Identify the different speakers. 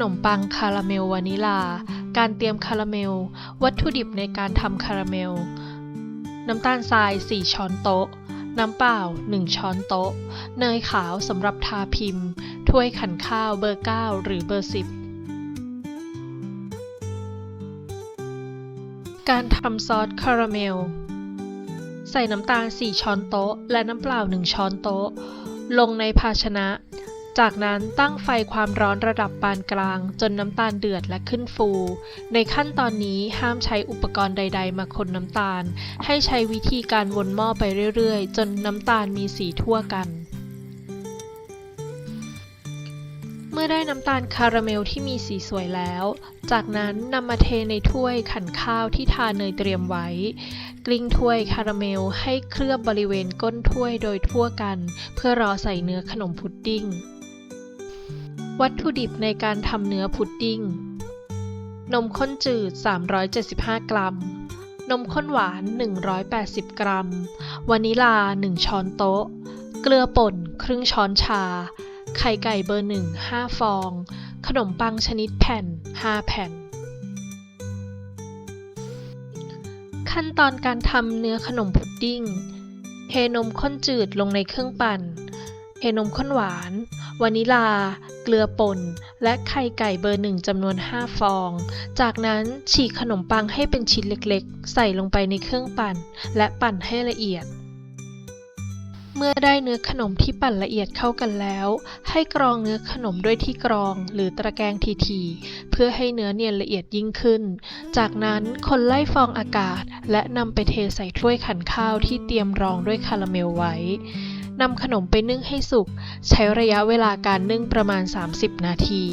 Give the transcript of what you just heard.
Speaker 1: นมปังคาราเมลวานิลา การเตรียมคาราเมล วัตถุดิบในการทำคาราเมล น้ำตาลทราย 4 ช้อนโต๊ะ น้ำเปล่า 1 ช้อนโต๊ะ เนยขาวสำหรับทาพิมพ์ ถ้วยขันข้าวเบอร์ 9 หรือเบอร์ 10 การทำซอสคาราเมล ใส่น้ำตาล 4 ช้อนโต๊ะ และน้ำเปล่า 1 ช้อนโต๊ะ ลงในภาชนะ จากนั้นตั้งไฟความร้อนระดับปานกลาง จนน้ำตาลเดือดและขึ้นฟู ในขั้นตอนนี้ห้ามใช้อุปกรณ์ใด ๆ มาคนน้ำตาล ให้ใช้วิธีการวนหม้อไปเรื่อย ๆ จนน้ำตาลมีสีทั่วกัน เมื่อได้น้ำตาลคาราเมลที่มีสีสวยแล้ว จากนั้นนำมาเทในถ้วยขันข้าวที่ทาเนยเตรียมไว้ กลิ้งถ้วยคาราเมลให้เคลือบบริเวณก้นถ้วยโดยทั่วกัน เพื่อรอใส่เนื้อขนมพุดดิ้ง วัตถุดิบในการทำเนื้อพุดดิ้ง นมข้นจืด 375 กรัม นมข้นหวาน 180 กรัม วานิลา 1 ช้อนโต๊ะ เกลือป่น ครึ่งช้อนชา ไข่ไก่เบอร์หนึ่ง5ฟอง ขนมปังชนิดแผ่น 5 แผ่น ขั้นตอนการทำเนื้อขนมพุดดิ้ง เทนมข้นจืดลงในเครื่องปั่น เทนมข้นหวาน วานิลา เกลือป่น และไข่ไก่เบอร์หนึ่งจำนวน 5 ฟอง จากนั้นฉีกขนมปังให้เป็นชิ้นเล็กๆ ใส่ลงไปในเครื่องปั่น และปั่นให้ละเอียด เมื่อได้เนื้อขนมที่ปั่นละเอียดเข้ากันแล้ว ให้กรองเนื้อขนมด้วยที่กรองหรือตะแกรงทีๆเพื่อให้เนื้อเนียนละเอียดยิ่งขึ้น จากนั้นคนไล่ฟองอากาศ และนำไปเทใส่ถ้วยขันข้าวที่เตรียมรองด้วยคาราเมลไว้ นำขนมไปนึ่งให้สุก ใช้ระยะเวลาการนึ่งประมาณ 30 นาที